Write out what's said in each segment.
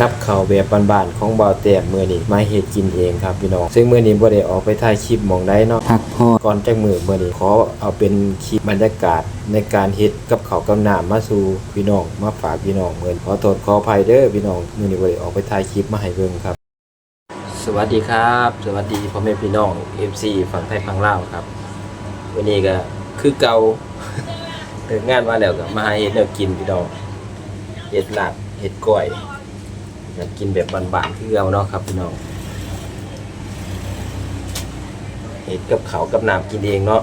กับข้าวแบบบ้านๆของบ่าวแต้มมื้อนี้มาเฮ็ดกินเองครับพี่น้องซึ่งมื้อนี้บ่ได้ออกไปถ่ายคลิปหม่องใดเนาะพักพอก่อนจักมื้อมื้อนี้ขอเอาเป็นคลิปบรรยากาศในการเฮ็ดกับข้าวกับน้ำมาสู่พี่น้องมาฝากพี่น้องมื้อนี้ขอโทษขออภัยเด้อพี่น้องมื้อนี้บ่ได้ออกไปถ่ายคลิปมาให้เบิ่งครับ สวัสดีครับ สวัสดีพ่อแม่พี่น้อง FC ฝั่งไทยฝั่งลาวครับ วันนี้ก็คือเก่าเลิกงานมาแล้วก็มาหาเฮ็ดแนวกินพี่น้องเฮ็ดลาบเฮ็ดก้อย อยากกินแบบบานๆที่เอาเนาะครับพี่น้องเห็ดกับเขากับน้ำกินเองเนาะ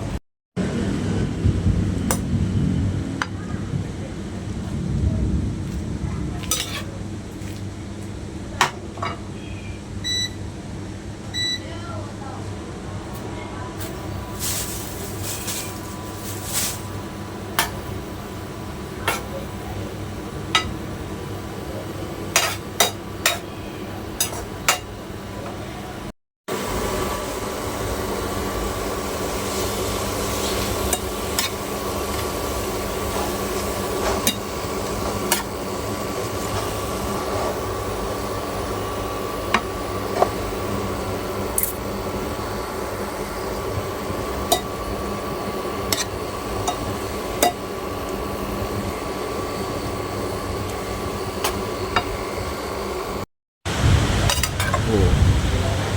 นี่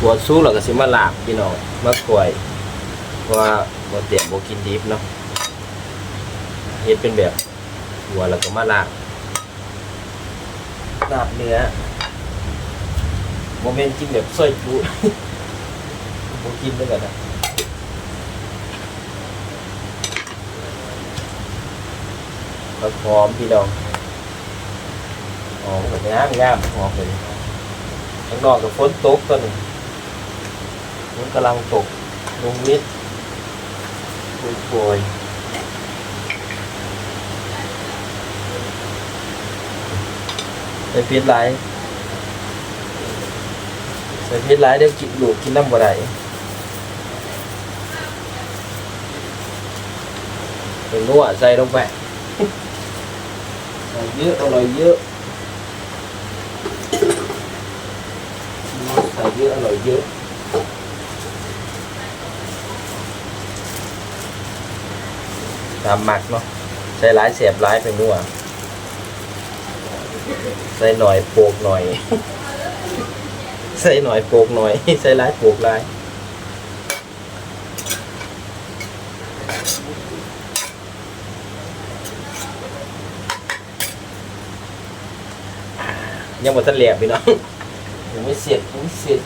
หัวซุกแล้วก็สิมาลาบพี่น้องมาก้อยเพราะว่าบ่เตรียมบ่กินดิบเนาะเฮ็ดเป็นแบบหัวแล้วก็มาลาบลาบเนื้อบ่แม่นกินแบบซอยจุบ่กินด้วยกันนะผักหอมพี่น้องหอมก็งามงามหอมเลย ข้างนอกก็ฝนตกตอนนี้ฝนกำลังตกลงนิดปุยปวยใส่พิษหลใส่พิษหลเดี๋ยวกินลูกกินน้ำบ่ได้เป็นนัวใส่ลงไป ใส่เยอะอร่อยเยอะ ใส่เยอะอร่อยเยอะตามหมักเนาะใส่หลายเสียบหลายเป็นนัวใส่หน่อยโปกหน่อย ใส่หน่อยโปกหน่อย ใส่หลายโปกหลายยังหมดทันเหลียบพี่น้อง ยังไม่เสร็จยังไม่เสร็จ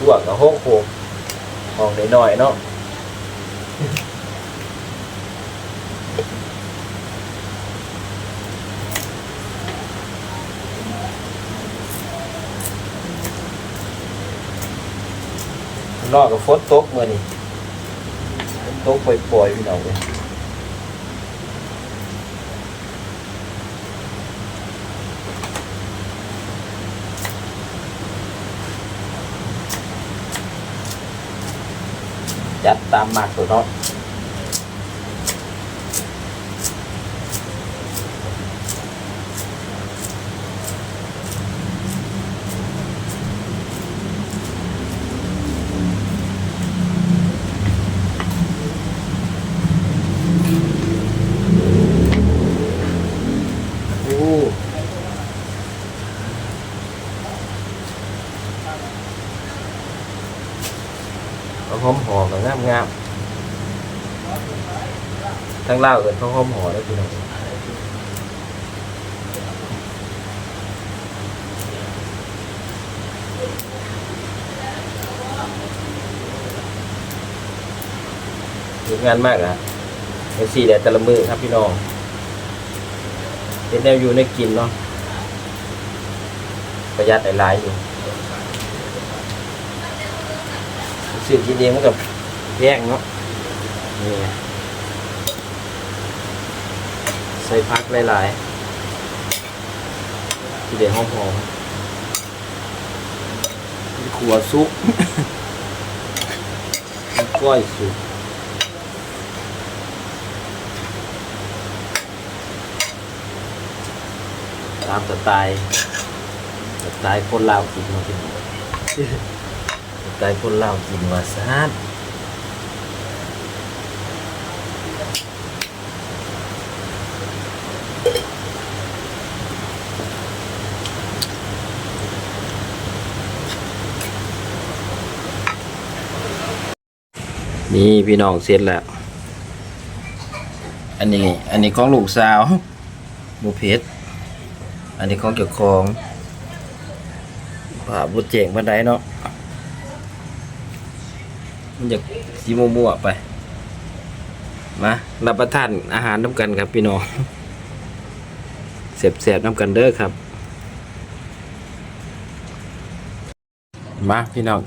ลวกกับโฮกโขกห้องหน่อยๆเนาะนอกกับฝนตกเมื่อนี่ฝนตกปล่อยๆพี่น้องเลย จัดตามหมากตัวเนาะโอ้เขาห อมหอกับงามงามทั้งเล่าเอินเขาหอมหอแล้พี่น้องเยอะงานมากอะเอสี่แดดแต่ละมือครับพี่น้องเป็นแนวอยู่ในกินเนาะประหยัดหลายๆอยู่ ซื้อกินเองมันกับแพงเนาะนี่ใส่พักหลายๆ ทีเด็ดหอมๆขัวซุปก้อยซุปตามสไตล์สไตล์คนลาวกินมาพี่น้องส ไตล์คนเล่ากินว่าซานนี่พี่น้องเสร็จแล้ว อันนี้ อันนี้ของลูกสาวหมูเพชรอันนี้ของเจ้าของผ่าบุเจงบันไดเนาะ มันจะสีมั่วๆไป มารับประทานอาหารน้ำกันครับพี่น้องเสียบๆน้ำกันเด้อครับ มาพี่น้อง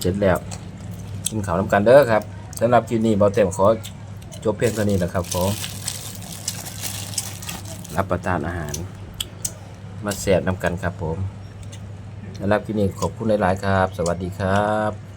เสร็จแล้วกินข้าวน้ำกันเด้อครับสำหรับคลิปนี้เบาเต็มขอจบเพียงเท่านี้แหละครับผมรับประทานอาหาร มาแสบน้ำกันครับผมสำหรับคลิปนี้ขอบคุณหลาย ๆ ครับ สวัสดีครับ